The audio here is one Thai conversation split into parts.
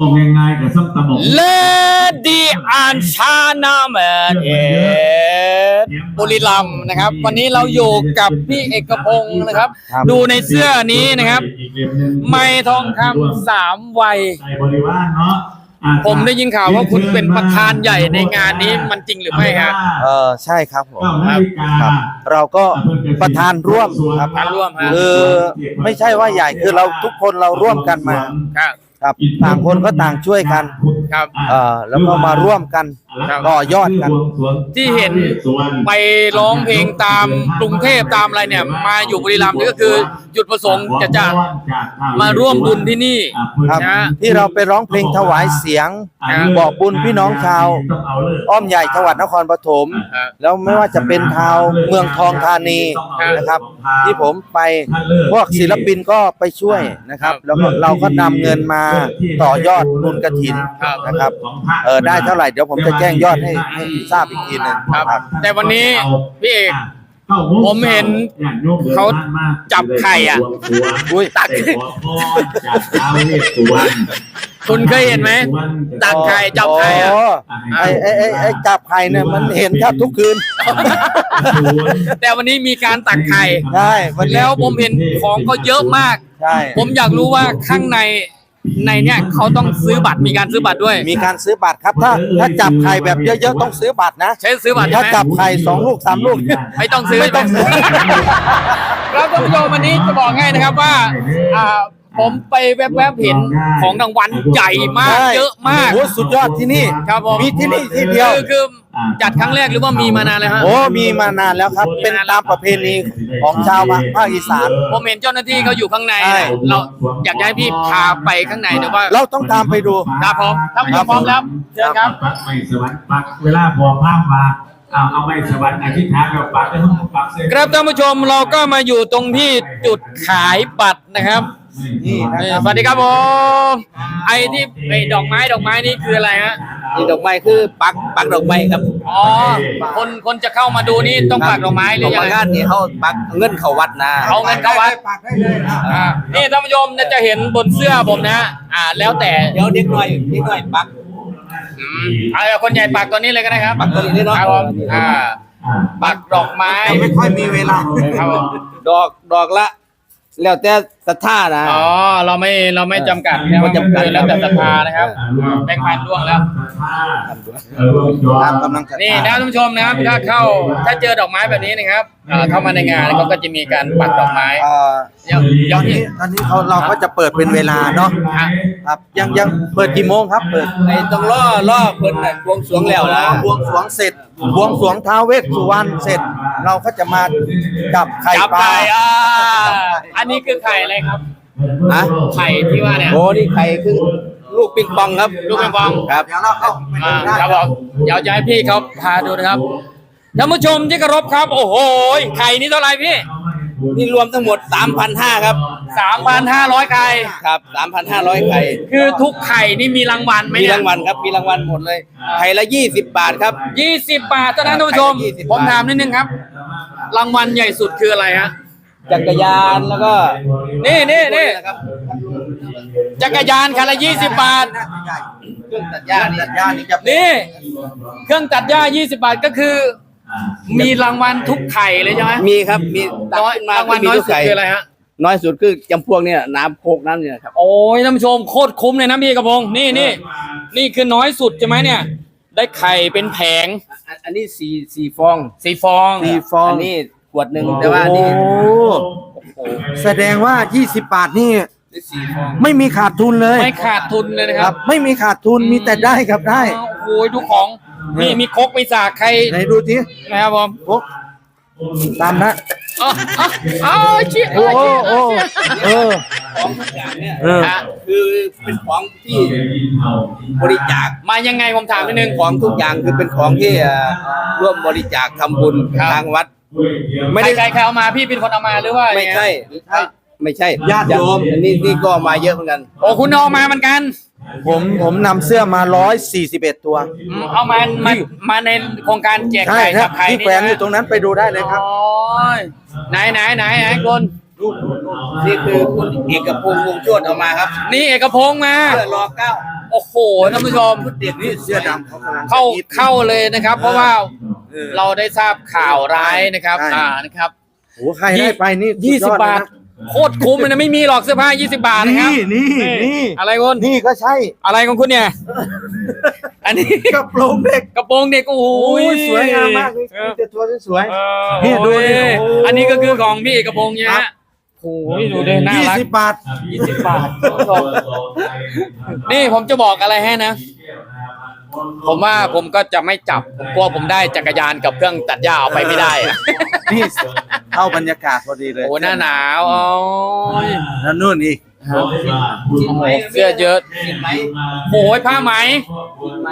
บอกง่ายๆกับส้มตำบอก Lady and China Man เอบุรีรัมย์นะครับ วันนี้เราอยู่กับพี่เอกพงศ์นะครับครับดูในเสื้อนี้นะครับ ไม่ทองคำสามวัยใจบริวารเนาะอ่าผมได้ยินข่าวว่าคุณเป็นประธานใหญ่ในงานนี้มันจริงหรือไม่ฮะเออใช่ครับผมเก้านาฬิกาครับเราก็ประธานร่วมครับประธานร่วมฮะคือไม่ใช่ว่าใหญ่คือเราทุกคนเราร่วมกันมาครับ ครับ ต่างคนก็ต่างช่วยกันครับ เออแล้วก็มาร่วมกัน ต่อยอดกันที่เห็นไปร้องเพลงตามกรุงเทพตามอะไรเนี่ย มาอยู่บุรีรัมย์นี่ก็คือจุดประสงค์จะจะมาร่วมบุญที่นี่ครับนะที่เราไปร้องเพลงถวายเสียง บอกบุญพี่น้องชาวอ้อมใหญ่จังหวัดนครปฐมครับแล้วไม่ว่าจะเป็นชาวเมืองทองธานีนะครับ ที่ผมไปพวกศิลปินก็ไปช่วยนะครับ แล้วก็เราก็นำเงินมาต่อยอดบุญกระถินนะครับเออได้เท่าไหร่เดี๋ยวผมจะแจ้งยอดให้ให้ทราบอีกทีหนึ่งครับครับ แต่วันนี้พี่เอกผมเห็นเขาจับไข่อะอุ้ยตักคุณเคยเห็นไหมตักไข่จับไข่อะโไอ้ไอ้ไอ้ไอ้จับไข่เนี่ยมันเห็นแทบทุกคืน แต่วันนี้มีการตักไข่ใช่วันนี้แล้วผมเห็นของก็เยอะมากใช่ผมอยากรู้ว่าข้างใน ในเนี่ยเขาต้องซื้อบัตรมีการซื้อบัตรด้วย มีการซื้อบัตรครับ ถ้าถ้าจับไข่แบบเยอะๆต้องซื้อบัตรนะใช้ซื้อบัตรใช่ถ้าไหมจับไข่สองลูกสามลูก ไม่ต้องซื้อไม่ต้องซื้อ ครับท่านผู้ชมวันนี้จะบอกให้นะครับว่าอ่า ผมไปแวบๆเห็นของรางวัลใหญ่มากใช่เยอะมากโอ้สุดยอดที่นี่ครับผมมีที่นี่ที่เดียวคือคือจัดครั้งแรกหรือว่ามีมานานแล้วฮะโอ้มีมานานแล้วครับ เป็นตามประเพณีของชาวภาคอีสานผมเห็นเจ้าหน้าที่เขาอยู่ข้างในใช่เราอยากจะให้พี่พาไปข้างในหรือว่า เราต้องตามไปดูครับผมท่านผู้ชมพร้อมแล้วเชิญครับปักไม่สวรรค์ปักเวลาพอภาพมาเอาเอาไม่สวรรค์อธิษฐานกับปักได้ทั้งปักเส้นครับท่านผู้ชมเราก็มาอยู่ตรงที่จุดขายบัตรนะครับ นี่นะเออครับสวัสดีครับผมไอ้ที่ไอ้ดอกไม้ดอกไม้นี่คืออะไรฮะนี่ดอกไม้คือปักปักดอกไม้ครับอ๋อคนคนจะเข้ามาดูนี่ต้องปักดอกไม้หขรือองยังบางไงงานนี่เขาปักเงินเขาวัดนะเอาเงินเข้าวัดอ่านี่ท่านผู้ชมจะเห็นบนเสื้อผมนะอ่า แล้วแต่เดี๋ยวเด็กหน่อยเด็กหน่อยปักอืมเอาคนใหญ่ปักตัวนี้เลยก็ได้ครับปักตัวนี้เนาะครับผมอ่าปักดอกไม้ ไม่ค่อยมีเวลาครับผมดอกดอกละ แล้วแต่ศรัทธานะ อ๋อ เราไม่เราไม่จำกัดนะไม่จำกัดแล้วแต่ศรัทธานะครับ แบงค์พันร่วงแล้ว ตามกำลังศรัทธานี่นะท่านผู้ชมนะครับถ้าเข้าถ้าเจอดอกไม้แบบนี้นะครับอ่าเข้ามาในงานเขาก็จะมีการปักดอกไม้เอ่อเดี๋ยวตเดี๋ยอวนนี้นี้ตอนนี้เขาเราก็จะเปิดเป็นเวลาเนาะครับ ยังยังเปิดกี่โมงครับ เปิดไอ้ต้องล่อล่อเพิ่นน่ะบวงสรวงแล้วนะบวงสรวงเสร็จ บวงสรวงท้าวเวสสุวรรณเสร็จ เราก็จะมาจับไข่จับปลาไข่อ่าอันนี้คือไข่อะไรครับฮะไข่ที่ว่าเนี่ยโอ้นี่ไข่คือลูกปิงปองครับลูกปิงปอง ครับ เดี๋ยวเราเข้าไปอ่าดูได้ครับผมเดี๋ยวจะให้พี่เขาพาดูนะครับท่านผู้ชมที่เคารพครับ โอ้โหไข่นี่เท่าไหร่พี่ นี่รวมทั้งหมด 3,500 ครับสามพันห้าร้อยไข่ครับ 3,500 ไข่ คือทุกไข่นี่มีรางวัลไหมมีเนี่ยรางวัลครับ มีรางวัลหมดเลย ไข่ละ 20 บาทครับ ยี่สิบบาทเท่านั้นท่านผู้ชม ไข่ละ20 ผมถามนิดนึงครับ รางวัลใหญ่สุดคืออะไรฮะ จักรยานแล้วก็นี่นี่นี่นะครับจักรยานคันละยี่สิบบาท เครื่องตัดหญ้านี่ตัดหญ้านี่จะนี่ เครื่องตัดหญ้ายี่สิบาทก็คือ มีรางวัลทุกไข่เลยใช่ไหมมีครับมีตักน้อยขึ้นมารางวัลมีน้อยทุกสุดไข่คืออะไรฮะน้อยสุดคือจำพวกเนี่ยน้ำโคกน้ำเนี่ยครับโอ้ยท่านผู้ชมโคตรคุ้มเลยนะพี่กระพงนี่นี่นี่คือน้อยสุดใช่ไหมเนี่ย ได้ไข่เป็นแผง อันอันนี้สี่สี่ฟองสีฟองสี่ฟองอันนี้ขวดหนึ่งแต่ว่าอันนี่โอ้แสดงว่า20บาทนี่สี่ฟองไม่มีขาดทุนเลย ไม่ขาดทุนเลยนะคครัรับบไม่มีขาดทุนมีแต่ได้ครับได้อ้าวโอ้ยดูของ นี่มีครกมีสากใครไหนดูทีนะครับผมโอ้ตามนะอ๋ออ๋ออ๋อเชี่ยโอ้โอ้โอ้เออของทุกอย่างเนี่ยเอออะคือเป็นของที่บริจาคมายังไงผมถามนิดนึงของทุกอย่างคือเป็นของที่เอ่อร่วมบริจาคทำบุญครับทางวัด ไม่ไม่ได้ได้ใครใครเอามาพี่เป็นคนเอามาหรือว่าไม่ใช่ไม่ใช่ญาติโยมอันนี้นี่ก็มาเยอะเหมือนกันโอ้คุณเอามาเหมือนกัน ผมผมนำเสื้อมา141ตัว อืมเอามามามาในโครงการแจกใช่ไข่ครัจับบไข่ที่นี่แขวนอยู่นะตรงนั้นไปดูได้เลยครับ โอ้ยไหนไหนไหนไหนคนนี่คือคุณเอกพงษ์วงศ์โชติเอามาครับนี่เอกพงษ์มา เพื่อรอเก้าโอ้โหท่านผู้ชมเด็กนี่เสื้อดำเขากำลังจะเข้าคิดเข้าเลยนะครับ เพราะว่าเออเราได้ทราบข่าวร้ายนะครับ ใช่ อ่านะครับ โอ้ใครได้ไปนี่ยี่สุสิดบอดเลยบาทนะ โคตรคุ้มเลยนะไม่มีหรอกเสื้อผ้ายี่สิบาทนะครับนี่นี่นี่อะไรคุณนี่ก็ใช่ อะไรของคุณเนี่ย อันนี้กระโปรงเด็กกระโปรงเด็กโอ้โหโอ้ยสวยงามมากเลยเออมีแต่ตัวสวยเออนี่ดูดิโอ้ยโอ้ยอันนี้ก็คือของพี่เอกพงษ์ใช่ไหมฮะโอ้ยดูดิน่ายี่รักสิบบาทยี่สิบบาทท่านผู้ชมนี่ผมจะบอกอะไรให้นะ ผมว่าผมก็จะไม่จับกลัวผมได้จักรยานกับเครื่องตัดหญ้าเอาไปไม่ได้อะนี่เข้าบรรยากาศพอดีเลยโอ้หน้าหนาวโอ้ยแล้วนู่นอีกโอ้โหเสื้อเยอะโอ้ยผ้าไหม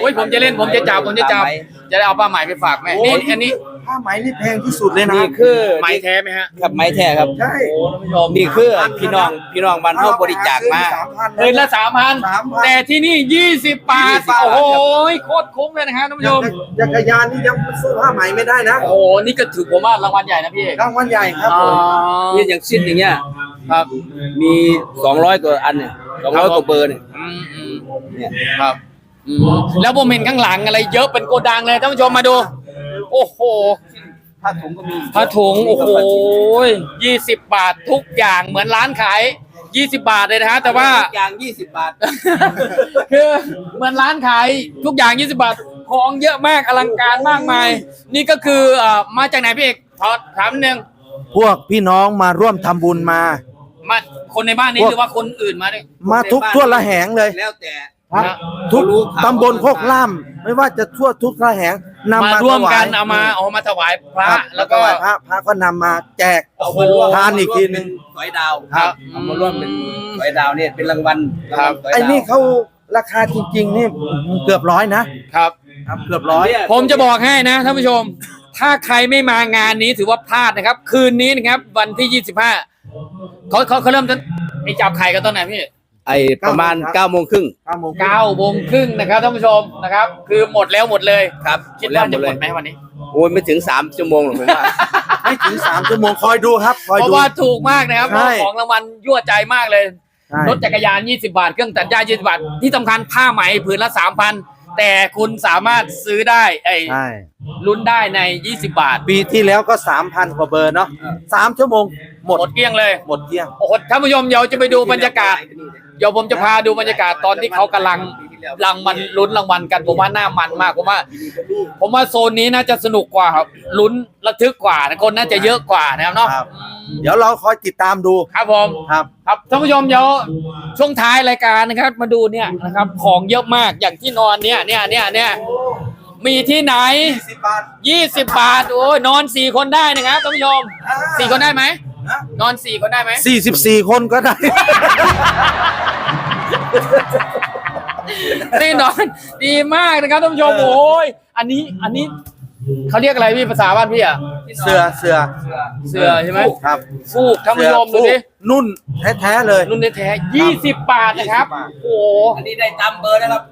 โอ้ยผมจะเล่นผมจะจับผมจะจับ จะได้เอาผ้าไหมไปฝากแม่นี่อันนี้ ผ้าไหมนี่แพงที่สุดเลยนะนี่คือไหมแท้ไหมฮะครับไม้แท้ครับใช่โอ้ท่านผู้ชมนี่คือพี่น้องพี่น้องบ้านเฮาบริจาคมาสามพันคืนละสามพัน3,000แต่ที่นี่ยี่สิบบาท20บาทโอ้โหโคตรคุ้มเลยนะครับท่านผู้ชมจักรยานนี่ยังสู้ผ้าไหมไม่ได้นะโอ้โหนี่ก็ถือผมว่ารางวัลใหญ่นะพี่เอกรางวัลใหญ่ครับผมนี่อย่างชิ้นอย่างเงี้ยครับมีสองร้อยกว่าอันเนี่ยสองร้อยกว่าเบอร์เนี่ยอืมอืมเนี่ยครับอืมแล้วผมเห็นข้างหลังอะไรเยอะเป็นโกดังเลยท่านผู้ชมมาดู โอ้โหผ้าถุงก็มีผ้าถุงโอ้โหยี่สิบบาททุกอย่างเหมือนร้านขายยี่สิบาทเลยนะฮะแต่ว่าอย่างยี่สิบบาท คือเหมือนร้านขายทุกอย่าง20บาทของเยอะมากอลังการมากมาย นี่ก็คือเอ่อมาจากไหนพี่เอกขอถามนิดนึงพวกพี่น้องมาร่วมทำบุญมา มาคนในบ้านนี้พวกหรือว่าคนอื่นมาเนี่ยมาทุกทั่วละแหงเลยแล้วแต่ครับนะ ทุกตำบลโคกล่าม ไม่ว่าจะทั่วทุกละแหงนำมามาร่วมกันถยเอามาเอามาถวายพระ ครับแล้วก็ถายพระพระก็นำมาแจกโอ้โห ทานอีกทีหนึงสอยดาวครับ เอามาร่วมเป็นสอยดาวเนี่ยเป็นรางวัลครับางวัลสยดาวไอ้นี่เขาราคาจริง ๆ นี่เกือบร้อยนะครับ ครับเกือบร้อยผมจะบอกให้นะท่านผู้ชม ถ้าใครไม่มางานนี้ถือว่าพลาดนะครับ คืนนี้นะครับ วันที่ 25เขาเขาเขาเริ่มจะไอจับไข่กันตอนไหนพี่ ไอ้ประมาณครับเก้าโมงครึ่งเก้าโมงเก้าโมงครึ่งนะครับท่านผู้ชมนะครับ คือหมดแล้วหมดเลยครับคิดว่าจะหมเลดยไหมวันนี้โอ้ยไม่ถึงสามชั่วโมงหรอกผมว่า ไม่ถึงสามชั่วโมงคอยดูครับคอยเพราะดูว่าถูกมากนะครับ ใช่ ของรางวัลยั่วใจมากเลย ใช่รถจักรยาน 20 บาท เครื่องตัดหญ้า 20 บาท ที่สำคัญผ้าไหมผืนละ 3,000 แต่คุณสามารถซื้อได้ไอ้ใช่ลุ้นได้ใน 20 บาท ปีที่แล้วก็สามพันกว่าเบอร์เนาะสามชั่วโมงหมดหมดเกลี้ยงเลย หมดเกลี้ยง โอ้โหท่านผู้ชมเดี๋ยวจะไปดูบรรยากาศ เดี๋ยวผมจะพาดูบรรยากาศตอนที่เขากำลังรางมันลุ้นรางวัลกันผมว่าน่ามันมากผมว่า ผมว่าโซนนี้น่าจะสนุกกว่าครับลุ้นระทึกกว่านะคนน่าจะเยอะกว่านะครับเนาะครับเดี๋ยวเราคอยติดตามดูครับผม ครับ ครับท่านผู้ชมเดี๋ยวช่วงท้ายรายการนะครับ มาดูเนี่ยนะครับของเยอะมากอย่างที่นอนเนี่ยเนี่ยเนี่ยเนี่ยมีที่ไหนสิบบาทยี่สิบบาทโอ้ยนอนสี่คนได้นะครับท่านผู้ชมสี่คนได้ไหม นอนสี่คนได้ไหมสี่สิบสี่คนก็ได้นี่นอน ดีมากนะครับท่านผู้ชมโอ้ยอันนี้อันนี้เขาเรียกอะไรพี่ภาษาบ้านพี่อะเสือเสือเสือใช่ไหมครับฟูกท่านผู้ชมดูเสืดิอนุ่นแท้ๆเลยรุ่นแท้ๆยี่สิบบาทนะครับ20บาทโอ้โหอันนี้ได้ตามเบอร์นะครับ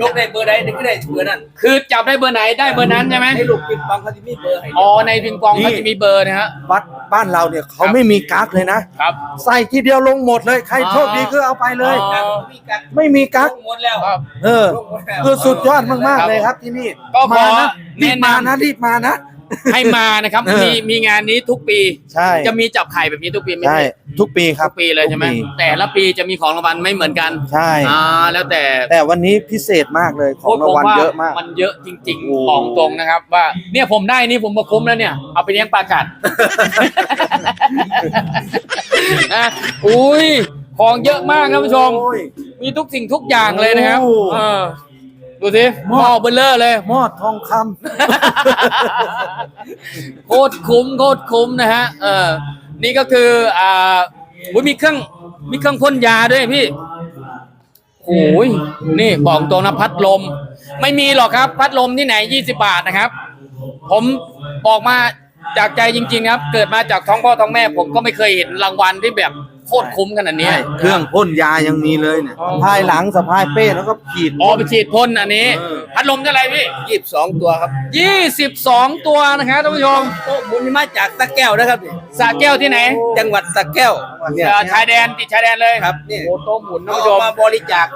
ยกได้เบอร์ใดก็ได้เบอร์นั้นคือจับได้เบอร์ไหนได้เบอร์นั้นใช่ไหมให้ลูกปิดบังเขาจะมีเบอร์ให้อ๋อในปิงปองเขาจะมีเบอร์นะฮะวัดบ้านเราเนี่ยเขาไม่มีกั๊กเลยนะครับใส่ทีเดียวลงหมดเลยใครโชคดีก็เอาไปเลยอ๋อมีกัดไม่มีกั๊กหมดแล้วครับเออลงหมดแล้วคือสุดยอดมากครัๆบเลยครับที่นี่ก็ขอมานะรีบแนะนำมานะรีบมานะ ให้มานะครับ เออ มีมีงานนี้ทุกปี ใช่จะมีจับไข่แบบนี้ทุกปีไหมใช่ทุกปีครัทุบ กปีเลยใช่ไหมทุกปี แต่ละปีจะมีของรางวัลไม่เหมือนกันใช่ อ่าแล้วแต่แต่วันนี้พิเศษมากเลยของรางวัลเยอะมากมันเยอะจริงโอ้ๆบอกตรงนะครับ ว่าเนี่ยผมได้นี่ผมมาคุ้มแล้วเนี่ยเอาไปเลี้ยงปลากัด นะอุ้ยของเยอะมากนะผู้ชม โอ้ย มีทุกสิ่งทุกอย่างเลยนะครับโอ้ เออ ดูสิหหม้อม้อเบลเลอร์เลย หมอดทองคำ โคตรคุ้มโคตรคุ้มนะฮะ เออ นี่ก็คือ อ่าอุ๊ยมีเครื่อง มีเครื่องพ่นยาด้วยพี่โอ้ยนี่บอกตรงนะพัดลม ไม่มีหรอกครับ พัดลมที่ไหนยี่สิบาทนะครับ ผมบอกมาจากใจจริง ๆ ครับ เกิดมาจากท้องพ่อท้องแม่ ผมก็ไม่เคยเห็นรางวัลที่แบบ โคตรคุ้มขนาดนี้ใช่เครื่องพ่นยายังมีเลยเนี่ยอ๋อสะพายหลังสะพายเป้แล้วก็ขีด อ๋อไปฉีดพ่นอันนี้ เออ พัดลมเท่าไหร่พี่ยี่สิบสองตัวครับยี่สิบสองตัวนะครับท่านผู้ชมโต๊ะบุญนี่มาจากตะแก้วนะครับนี่สระแก้วที่ไหนจังหวัดตะแก้วเนี่ย เอ่อชายแดนติดชายแดนเลยครับนี่ โอ้โต๊ะหมุนท่านเขาผู้ชเอามมาบริจาค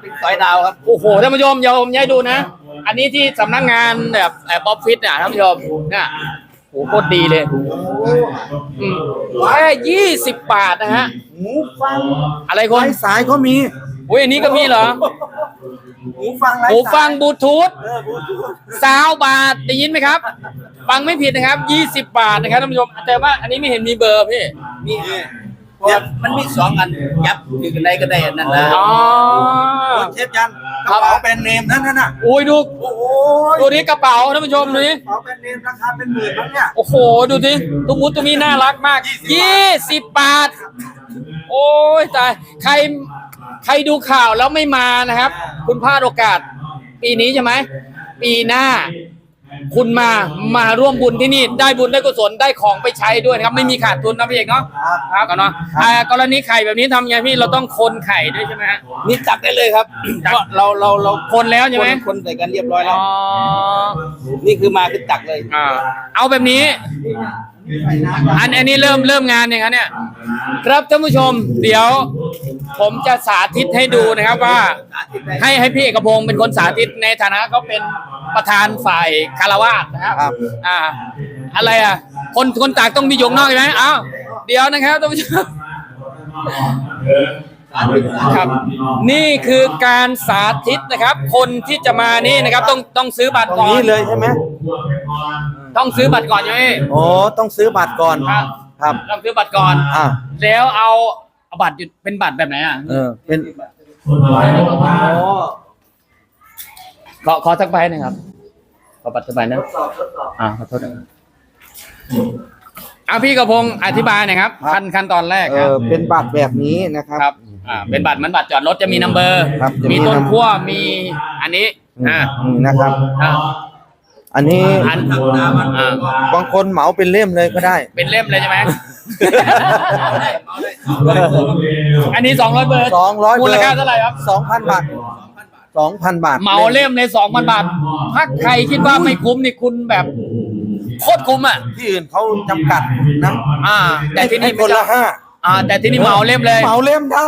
เป็นสอยดาวครับ โอ้โหท่านผู้ชมเดี๋ยวผมย้ายดูนะ อันนี้ที่สำนักงานแบบแอบออฟฟิศเนี่ยท่านผู้ชมเนี่ย โอ้โหโคตรดีเลยอืมแค่ยี่สิบบาทนะฮะ หูฟังอะไรคไร้นสายก็มีอุ้ยอันนี้ก็มีเหรอหูฟังไร้หูสายฟังบลูทูธเออบลูทูธสาวบาทได้ยินไหมครับ ฟังไม่ผิดนะครับยี่สิบบาทนะครับท่านผู้ชมแต่ว่าอันนี้ไม่เห็นมีเบอร์พี่นี่เนี่ย มันมีสองอันยับอยู่กันใดก็ได้อันนั้นนะอ๋อ เชฟยันกระเป๋าแบรนด์เนมนั่นน่ะอุ้ยดูโอ้โหดูนี้กระเป๋าท่านผู้ชมดูนี้กระเป๋าแบรนด์เนมราคาเป็นหมื่นแล้วเนี่ย โอ้โห ดูสิตุ้มุตุ้มีน่ารักมากยี่สิบบาท โอ้ยตายใครใครดูข่าวแล้วไม่มานะครับ คุณพลาดโอกาส ปีนี้ใช่ไหมปีหน้า คุณมามาร่วมบุญที่นี่ ได้บุญได้กุศลได้ของไปใช้ด้วยนะครับ ไม่มีขาดทุนนะพี่เอกเนาะครับก่อนเนาะอ่ากรณีไข่แบบนี้ทำไงพี่เราต้องคนไข่ด้วยใช่ไหมฮะนี่ตักได้เลยครับตักเพราะเราเราเราคนแล้วใช่ไหมคนคนใส่กันเรียบร้อยแล้อ๋ว อนี่คือมาคือตักเลยอ่าเอาแบบนี้ อันอันนี้เริ่มเริ่มงานเนี่ยครับเนี่ย ครับท่านผู้ชม เดี๋ยว ผมจะสาธิตให้ดูนะครับว่า ให้ให้พี่เอกพงศ์เป็นคนสาธิตในฐานะเขาเป็นประธานฝ่ายคารวาสนะครับครับ อ่า อะไรอะ คนคนตากต้องมีหยกนอกใช่ไหมอ้าวเดี๋ยวนะครับท่านผู้ชม ครับนี่คือการสาธิตนะครับ คนที่จะมานี่นะครับ ต้องต้องซื้อบัตรตรงก่อนนี้เลยใช่ไหมต้องซื้อบัตรก่อนใช่ไหมโอ้ต้องซื้อบัตรก่อนครับครับ ต้องซื้อบัตรก่อน อ่า แล้วเอา เอาบัตรอยู่เป็นบัตรแบบไหนอะเออ เป็นขอขอสักใบหนะครับขอบัตรสักใบนะอ่าขอโทษนะครับอ่าพี่กระพงศ์อธิบายหน่อยครับขั้นขั้นตอนแรกเอครับอเป็นบัตรแบบนี้นะครับ ครับอ่าเป็นบัตรเหมือนบัตรจอดรถจะมีนัมเบอร์ ครับจะมีมีต้น number ขั้วมีอันนี้อ่าอืมนะครับ อ่าอันนี้อันอ่าบางคนเหมาเป็นเล่มเลยก็ได้ เป็นเล่มเลยใช่ไหม อันนี้สองร้อยเบอร์สองร้อยมูลค่าเท่าไหร่ครับสองพันบาทสองพันบาทเหมาเล่มเลยสองพันบาท ถ้าใครคิดว่าไม่คุ้มนี่คุณแบบโคตรคุ้มอะที่อื่นเขาจำกัดนะอ่า แต่ที่นี่ให้คนละห้า อ่าแต่ที่นี่เหมาเล่มเลยเหมาเล่มได้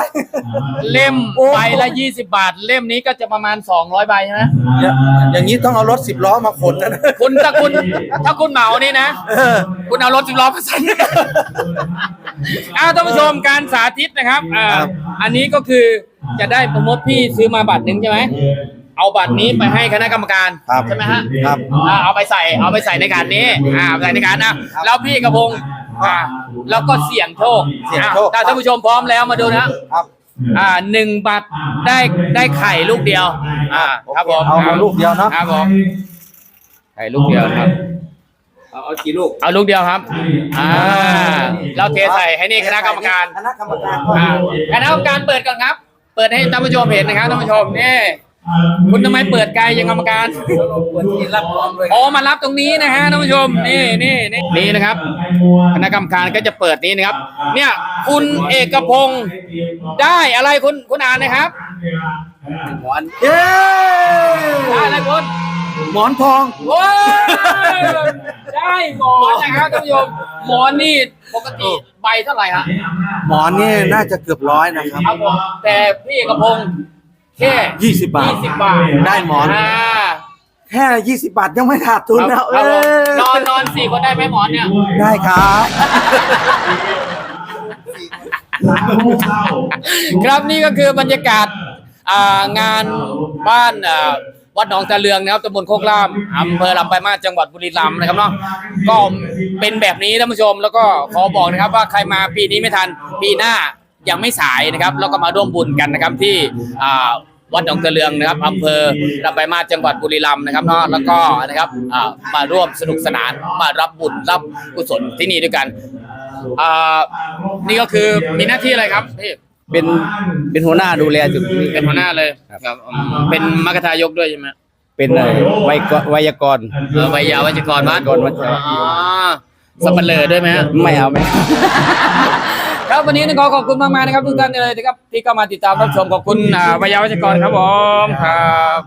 เล่มโอ้ใบละยี่สิบาท เล่มนี้ก็จะประมาณสองร้อยใบใช่ไหมอย่างอย่างนี้ต้องเอารถสิบล้อมาขนนะคุณถ้าคุณถ้าคุณเหมานี่นะเออคุณเอารถสิบล้อมาใส่อ้าวท่านผู้ชมการสาธิตนะครับอ่าครับอันนี้ก็คือจะได้สมมติพี่ซื้อมาบัตรหนึ่งใช่ไหมเอาบัตรนี้ไปให้คณะกรรมการครับใช่ไหมฮะครับอ่าเอาไปใส่เอาไปใส่ในการนี้อ่าใส่ในการนะแล้วพี่กระพงศ์ อ่าแล้วก็เสี่ยงโชคเสี่ยงโชค อะถ้าท่านผู้ชมพร้อมแล้วมาดูนะครับ อ่าหนึ่งบัตรได้ได้ไข่ลูกเดียว อ่าครับผมเอามาลูกเดียวเนาะครับผมไข่ลูกเดียวครับ เอาเอากี่ลูก เอาลูกเดียวครับ อ่า เราเทใส่ให้นี่คณะกรรมการคณะกรรมการอ่าคณะกรรมการเปิดก่อนครับ เปิดให้ท่านผู้ชมเห็นนะครับท่านผู้ชมนี่ คุณทำไมเปิดไกลยังกรรมการควรที่รับพร้อมด้วยโอ้มารับตรงนี้นะฮะท่านผู้ชมนี่นี่นี่นี่นะครับคณะกรรมการก็จะเปิดนี้นะครับ เนี่ยคุณเอกพงศ์ได้อะไรคุณคุณอ่านนะครับหมอนเย้ได้อะไรคุณหมอนทองโอ้ยได้หมอนนะครับท่านผู้ชมหมอนนี่ปกติใบเท่าไหร่ฮะหมอนนี่น่าจะเกือบร้อยนะครับครับผมแต่พี่เอกพงศ์ แค่ยี่สิบบาทยี่สิบบาทได้หมอนอ่าแค่ยี่สิบบาทยังไม่ขาดทุนคนะรับเอครับผมอนอนนอนสี่คนได้ไหมหมอนเนี่ย ได้ครับครับนี่ก็คือบรรยากาศอ่างานบ้านอ่าวัดหนองตะเลืองนะครับตำบลโคกล่ามอำเภอลำปลายมาสจังหวัดบุรีรัมย์นะครับเนาะก็เป็นแบบนี้ท่านผู้ชม แล้วก็ขอบอกนะครับว่าใครมาปีนี้ไม่ทันปีหน้ายังไม่สายนะครับแล้วก็มาร่วมบุญกันนะครับที่อ่า วัดหนองตะเลืองนะครับอำเภอลำปลายมาสจังหวัดบุรีรัมย์นะครับเนาะแล้วก็นะครับอ่ามาร่วมสนุกสนานมารับบุญรับกุศลที่นี่ด้วยกันอ่านี่ก็คือมีหน้าที่อะไรครับพี่เป็นเป็นหัวหน้าดูแลจุดนี้เป็นหัวหน้าเลยครับอืมเป็นมรรคทายกด้วยใช่ไหมเป็นอะไรไวยกไวยากรณ์เออวิยาวัจกรบ้านวัยวัจกรอ๋อสับเปลือด้วยไหมฮะไม่เอาไหม ครับวันนี้ต้องขอขอบคุณมากๆนะครับทุกท่านเลยนะครับที่เข้ามาติดตามรับชมขอบคุณอ่าวิทยาวัชกรครับผมครับ